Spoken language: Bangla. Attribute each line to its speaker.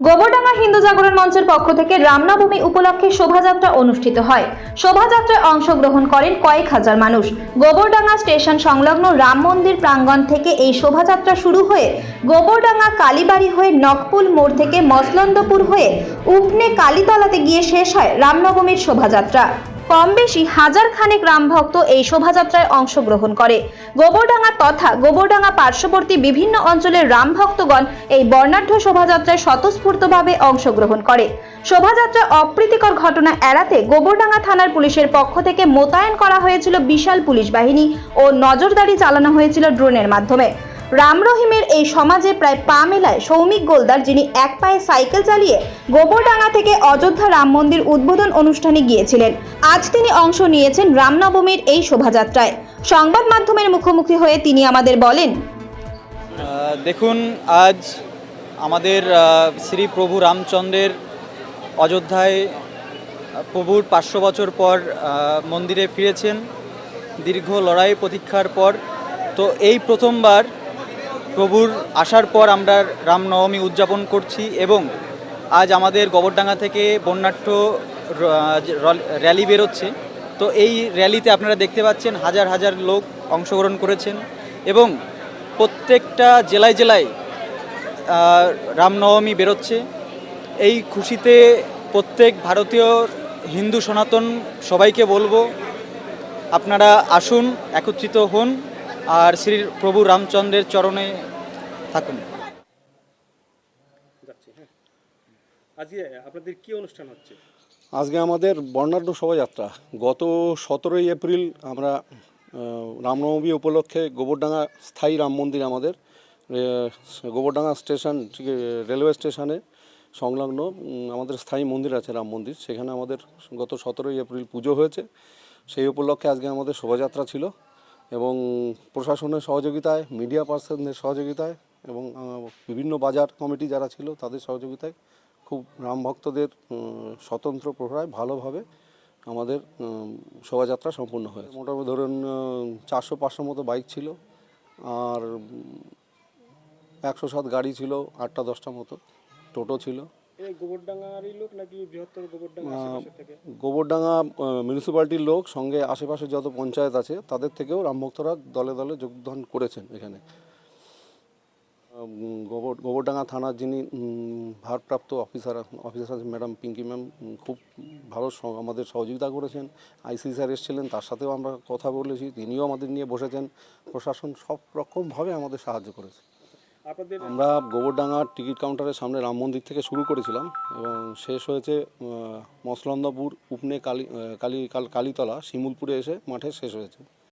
Speaker 1: গোবরডাঙ্গা হিন্দু জাগরণ মঞ্চের পক্ষ থেকে রামনবমী উপলক্ষে শোভাযাত্রা অনুষ্ঠিত হয়। শোভাযাত্রায় অংশগ্রহণ করেন কয়েক হাজার মানুষ। গোবরডাঙ্গা স্টেশন সংলগ্ন রাম মন্দির প্রাঙ্গণ থেকে এই শোভাযাত্রা শুরু হয়ে গোবরডাঙ্গা কালীবাড়ি হয়ে নকপুল মোড় থেকে মসলন্দপুর হয়ে উপনে কালীতলাতে গিয়ে শেষ হয় রামনবমীর শোভাযাত্রা। কম বেশি হাজার খানেক রামভক্ত এই শোভাযাত্রায় অংশগ্রহণ করে। গোবরডাঙ্গা তথা গোবরডাঙ্গা পার্শ্ববর্তী বিভিন্ন অঞ্চলের রামভক্তগণ এই বর্ণাঢ্য শোভাযাত্রায় স্বতঃস্ফূর্তভাবে অংশগ্রহণ করে। শোভাযাত্রা অপ্রীতিকর ঘটনা এড়াতে গোবরডাঙ্গা থানার পুলিশের পক্ষ থেকে মোতায়েন করা হয়েছিল বিশাল পুলিশ বাহিনী ও নজরদারি চালানো হয়েছিল ড্রোনের মাধ্যমে। রাম রহিমের এই সমাজে প্রায় পা মেলায় সৌমিক গোলদার, যিনি এক পায়ে সাইকেল চালিয়ে গোবরডাঙ্গা থেকে অযোধ্যা রাম মন্দির উদ্বোধন অনুষ্ঠানে গিয়েছিলেন। আজ তিনি অংশ নিয়েছেন রামনবমীর এই শোভাযাত্রায়। সংবাদ মাধ্যমের মুখোমুখি হয়ে তিনি আমাদের বলেন
Speaker 2: দেখুন, আজ আমাদের শ্রী প্রভু রামচন্দ্রের অযোধ্যায় প্রভুর পাঁচশো বছর পর মন্দিরে ফিরেছেন। দীর্ঘ লড়াই প্রতীক্ষার পর। তো এই প্রথমবার প্রভুর আসার পর আমরা রামনবমী উদযাপন করছি এবং আজ আমাদের গোবরডাঙ্গা থেকে র- র্যালি বেরোচ্ছে। তো এই র্যালিতে আপনারা দেখতে পাচ্ছেন হাজার হাজার লোক অংশগ্রহণ করেছেন এবং প্রত্যেকটা জেলায় জেলায় রামনবমী বেরোচ্ছে। এই খুশিতে প্রত্যেক ভারতীয়, হিন্দু, সনাতন সবাইকে বলব, আপনারা আসুন, একত্রিত হন। আর শ্রী প্রভু রামচন্দ্রের চরণে থাকুন।
Speaker 3: হ্যাঁ। আজকে আপনাদের কি অনুষ্ঠান হচ্ছে?
Speaker 4: আজকে আমাদের বর্ণাঢ্য শোভাযাত্রা। গত সতেরোই এপ্রিল আমরা রামনবমী উপলক্ষে গোবরডাঙ্গা স্থায়ী রাম মন্দির আমাদের গোবরডাঙ্গা স্টেশন রেলওয়ে স্টেশনে সংলগ্ন আমাদের স্থায়ী মন্দির আছে রাম মন্দির। সেখানে আমাদের গত সতেরোই এপ্রিল পুজো হয়েছে। সেই উপলক্ষে আজকে আমাদের শোভাযাত্রা ছিল। এবং প্রশাসনের সহযোগিতায় মিডিয়া পার্সনদের সহযোগিতায় এবং বিভিন্ন বাজার কমিটি যারা ছিল তাদের সহযোগিতায় খুব রাম ভক্তদের স্বতন্ত্র প্রহরায় ভালোভাবে আমাদের শোভাযাত্রা সম্পূর্ণ হয়েছে। মোটামুটি ধরুন চারশো পাঁচশো মতো বাইক ছিল আর একশো সাত গাড়ি ছিল, আটটা দশটা মতো টোটো ছিল।
Speaker 3: গোবরডাঙ্গা
Speaker 4: মিউনিসিপ্যালিটির লোক সঙ্গে আশেপাশে যত পঞ্চায়েত আছে তাদের থেকেও রামভক্তরা দলে দলে যোগদান করেছেন এখানে। গোবর গোবরডাঙ্গা থানার যিনি ভারপ্রাপ্ত অফিসার অফিসার আছেন ম্যাডাম পিঙ্কি ম্যাম খুব ভালো আমাদের সহযোগিতা করেছেন। আইসি স্যার এসেছিলেন তার সাথেও আমরা কথা বলেছি তিনিও আমাদের নিয়ে বসেছেন। প্রশাসন সব রকমভাবে আমাদের সাহায্য করেছে। আমরা গোবরডাঙ্গার টিকিট কাউন্টারের সামনে রাম মন্দির থেকে শুরু করেছিলাম এবং শেষ হয়েছে মসলন্দাপুর, উপনে কালী, কাল- কালীতলা, শিমুলপুরে এসে মাঠে শেষ হয়েছে।